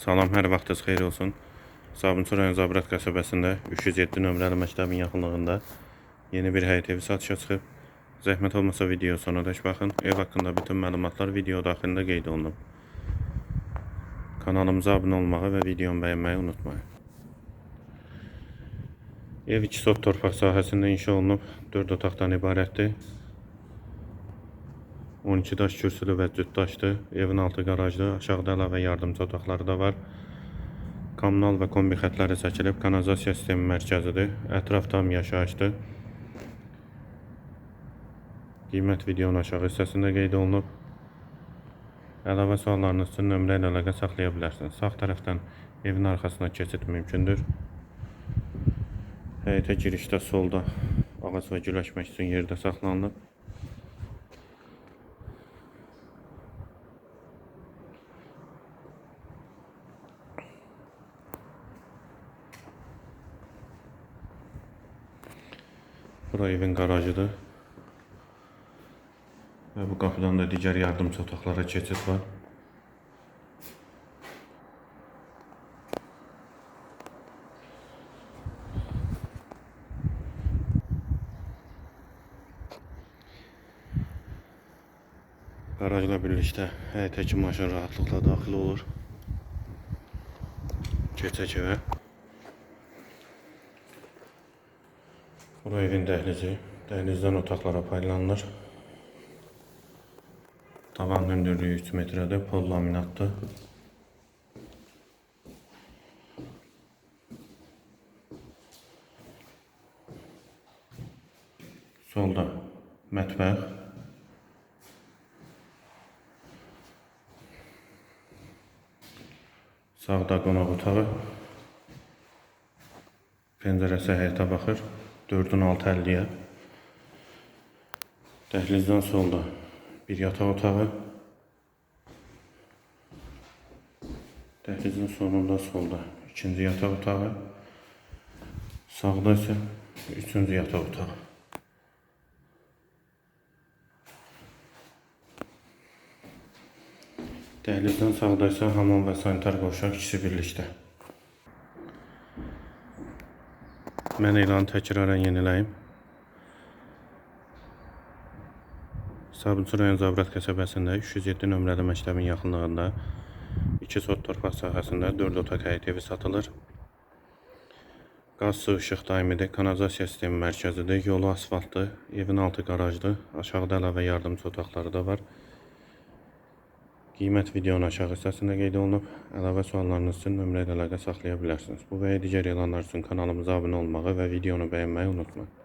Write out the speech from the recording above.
Salam, hər vaxtınız xeyir olsun. Sabunçu rayon Zabrat qəsəbəsində 307 nömrəli məktəbin yaxınlığında yeni bir həyət evi satışa çıxıb. Zəhmət olmasa video sonadək baxın. Ev haqqında bütün məlumatlar video daxilində qeyd olunub. Kanalımıza abunə olmağı və videomu bəyənməyi unutmayın. Ev 2 sot torpaq sahəsində inşa olunub, 4 otaqdan ibarətdir. 12 daş kürsülü və cüt daşdır. Evin altı qarajdır. Aşağıda əlavə yardımçı otaqları da var. Kommunal və kombi xətləri çəkilib. Kanalizasiya sistemi mərkəzidir. Ətraf tam yaşayışdır. Qiymət videonun aşağı hissəsində qeyd olunub. Əlavə suallarınız üçün nömrə ilə əlaqə saxlaya bilərsiniz. Sağ tərəfdən evin arxasına keçid mümkündür. Həyətə girişdə solda ağac və güləşmək üçün yerdə saxlanılıb. Bura evin garajıdır. Və bu qapıdan da digər yardımçı otaqlara keçid var. Garajla birlikdə həyətəki maşın rahatlıqla daxil olur. Keçək evə. Bura evin dəhlizi. Dəhlizdən otaqlara paylanılır. Tavan hündürlüyü 3 metrədir, pol laminatdır. Solda mətbəx. Sağda qonaq otağı. Pəncərəsi həyətə baxır. 4-ün 6.50-yə. Dəhlizdən solda bir yataq otağı. Dəhlizin sonunda solda ikinci yataq otağı. Sağda isə üçüncü yataq otağı. Dəhlizdən sağda isə hamam və sanitar qovşaq ikisi birlikdə. Mən elanı təkrarən yeniləyim. Sabunçu rayon Zabrat qəsəbəsində 307 nömrəli məktəbin yaxınlığında 2 sot torpaq sahəsində 4 otaq həyət evi satılır. Qaz, su, işıq daimidir, kanalizasiya sistemi mərkəzidir, yolu asfaltdır, evin altı qarajdır, aşağıda əlavə yardımçı otaqları da var. Qiymət videonun aşağı hissəsində qeyd olunub. Əlavə suallarınız üçün nömrə ilə əlaqə saxlaya bilərsiniz. Bu və digər elanlar üçün kanalımıza abunə olmağı və videonu bəyənməyi unutmayın.